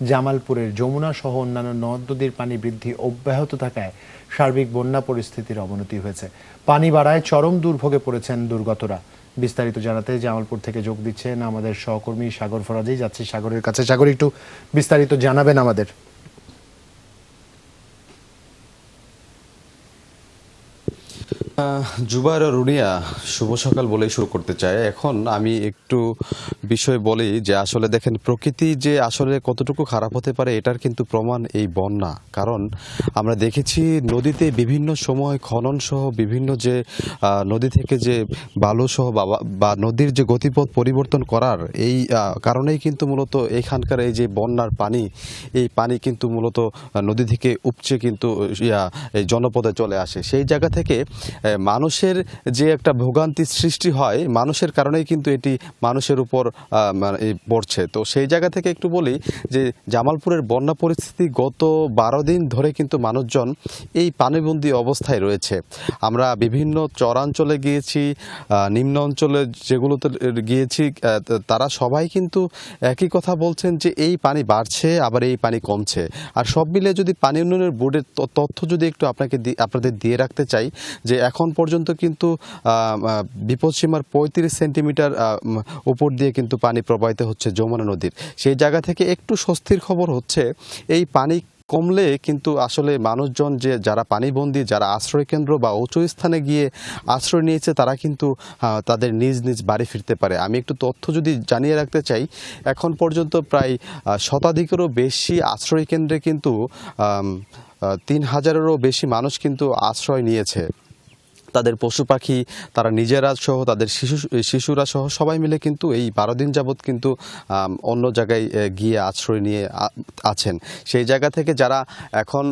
জামালপুরের যমুনা সহ অন্যান্য নদ নদীর পানি বৃদ্ধি অব্যাহত থাকায় সার্বিক বন্যা পরিস্থিতির অবনতি হয়েছে। পানি বাড়ায় চরম দুর্ভোগে পড়েছেন দুর্গতরা। বিস্তারিত জানাতে জামালপুর থেকে যোগ দিচ্ছেন আমাদের সহকর্মী সাগর ফরাজি। যাচ্ছি সাগরের কাছে। সাগর, একটু বিস্তারিত জানাবেন আমাদের। জুবাইর ও রুনিয়া, শুভ সকাল বলেই শুরু করতে চাই এখন আমি একটু বিষয় বলি যে আসলে দেখেন, প্রকৃতি যে আসলে কতটুকু খারাপ হতে পারে, এটার কিন্তু প্রমাণ এই বন্যা। কারণ আমরা দেখেছি নদীতে বিভিন্ন সময় খনন সহ বিভিন্ন যে নদী থেকে যে বালু সহ বা নদীর যে গতিপথ পরিবর্তন করার এই কারণেই কিন্তু মূলত এইখানকার এই যে বন্যার পানি, এই পানি কিন্তু মূলত নদী থেকে উপচে কিন্তু, ইয়া, এই জনপদে চলে আসে। সেই জায়গা থেকে মানুষের যে একটা ভোগান্তি সৃষ্টি হয়, মানুষের কারণেই কিন্তু এটি মানুষের উপর মানে পড়ছে। তো সেই জায়গা থেকে একটু বলি যে জামালপুরের বন্যা পরিস্থিতি গত বারো দিন ধরে কিন্তু মানুষজন এই পানিবন্দী অবস্থায় রয়েছে। আমরা বিভিন্ন চরাঞ্চলে গিয়েছি নিম্ন অঞ্চলে যেগুলোতে গিয়েছি তারা সবাই কিন্তু একই কথা বলছেন যে এই পানি বাড়ছে, আবার এই পানি কমছে। আর সব মিলে যদি পানি উন্নয়নের বোর্ডের তথ্য যদি একটু আপনাকে আপনাদের দিয়ে রাখতে চাই যে এখন পর্যন্ত কিন্তু বিপদসীমার পঁয়ত্রিশ সেন্টিমিটার উপর দিয়ে কিন্তু পানি প্রবাহিত হচ্ছে যমুনা নদীর। সেই জায়গা থেকে একটু স্বস্তির খবর হচ্ছে, এই পানি কমলে কিন্তু আসলে মানুষজন যে, যারা পানিবন্দী, যারা আশ্রয় কেন্দ্র বা উঁচু স্থানে গিয়ে আশ্রয় নিয়েছে, তারা কিন্তু তাদের নিজ নিজ বাড়ি ফিরতে পারে। আমি একটু তথ্য যদি জানিয়ে রাখতে চাই, এখন পর্যন্ত প্রায় শতাধিকেরও বেশি আশ্রয় কেন্দ্রে কিন্তু তিন হাজারেরও বেশি মানুষ কিন্তু আশ্রয় নিয়েছে। তাদের পশু পাখি, তারা নিজেরা সহ, তাদের শিশু, শিশুরা সহ সবাই মিলে কিন্তু এই বারো দিন যাবৎ কিন্তু অন্য জায়গায় গিয়ে আশ্রয় নিয়ে আছেন। সেই জায়গা থেকে যারা এখন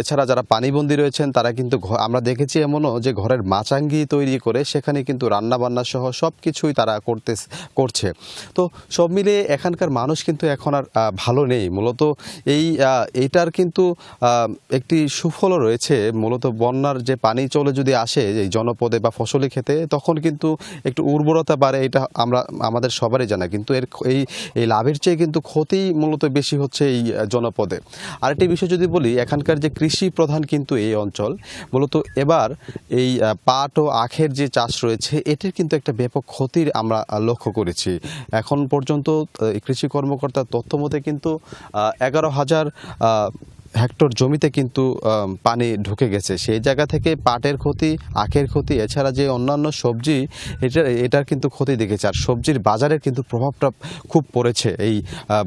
এছাড়া যারা পানিবন্দী রয়েছেন, তারা কিন্তু আমরা দেখেছি এমনও যে ঘরের মাচাঙ্গি তৈরি করে সেখানে কিন্তু রান্না বান্না সহ সব কিছুই তারা করতে করছে। তো সব মিলিয়ে এখানকার মানুষ কিন্তু এখন আর ভালো নেই। মূলত এই এইটার কিন্তু একটি সুফলও রয়েছে। মূলত বন্যার যে পানি চলে যদি আসে এই জনপদে বা ফসলি খেতে তখন কিন্তু একটু উর্বরতা বাড়ে, এটা আমরা, আমাদের সবারই জানা। কিন্তু এর এই এই লাভের চেয়ে কিন্তু ক্ষতি মূলত বেশি হচ্ছে এই জনপদে। আরেকটি বিষয় যদি বলি, এখানকার যে কৃষি প্রধান কিন্তু এই অঞ্চল, মূলত এবার এই পাট ও আখের যে চাষ রয়েছে, এটির কিন্তু একটা ব্যাপক ক্ষতির আমরা লক্ষ্য করেছি। এখন পর্যন্ত কৃষি কর্মকর্তার তথ্য মতে কিন্তু এগারো হাজার হেক্টর জমিতে কিন্তু পানি ঢুকে গেছে। সেই জায়গা থেকে পাটের ক্ষতি, আখের ক্ষতি, এছাড়া যে অন্যান্য সবজি, এটা, এটার কিন্তু ক্ষতি দেখেছে। আর সবজির বাজারের কিন্তু প্রভাবটা খুব পড়েছে এই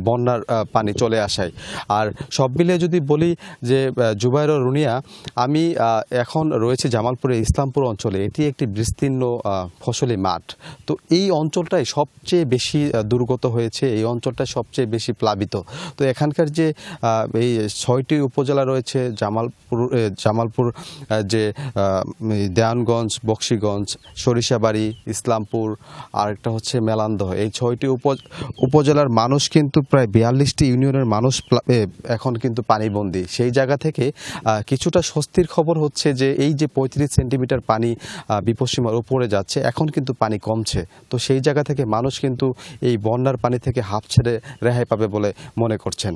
বন্যার পানি চলে আসায়। আর সব মিলিয়ে যদি বলি যে জুবাইর রুনিয়া, আমি এখন রয়েছে জামালপুরের ইসলামপুর অঞ্চলে। এটি একটি বিস্তীর্ণ ফসলি মাঠ। তো এই অঞ্চলটাই সবচেয়ে বেশি দুর্গত হয়েছে। এই অঞ্চলটা সবচেয়ে বেশি প্লাবিত। তো এখানকার যে এই ছয়টি উপজেলা রয়েছে, জামালপুর জামালপুর যে দেয়ানগঞ্জ, বক্সিগঞ্জ, সরিষাবাড়ি, ইসলামপুর আর একটা হচ্ছে মেলান্দহ। এই ছয়টি উপ, উপজেলার মানুষ কিন্তু প্রায় বিয়াল্লিশটি ইউনিয়নের মানুষ এখন কিন্তু পানিবন্দী। সেই জায়গা থেকে কিছুটা স্বস্তির খবর হচ্ছে যে, এই যে পঁয়ত্রিশ সেন্টিমিটার পানি বিপদসীমার উপরে যাচ্ছে, এখন কিন্তু পানি কমছে। তো সেই জায়গা থেকে মানুষ কিন্তু এই বন্যার পানি থেকে হাফ ছেড়ে রেহাই পাবে বলে মনে করছেন।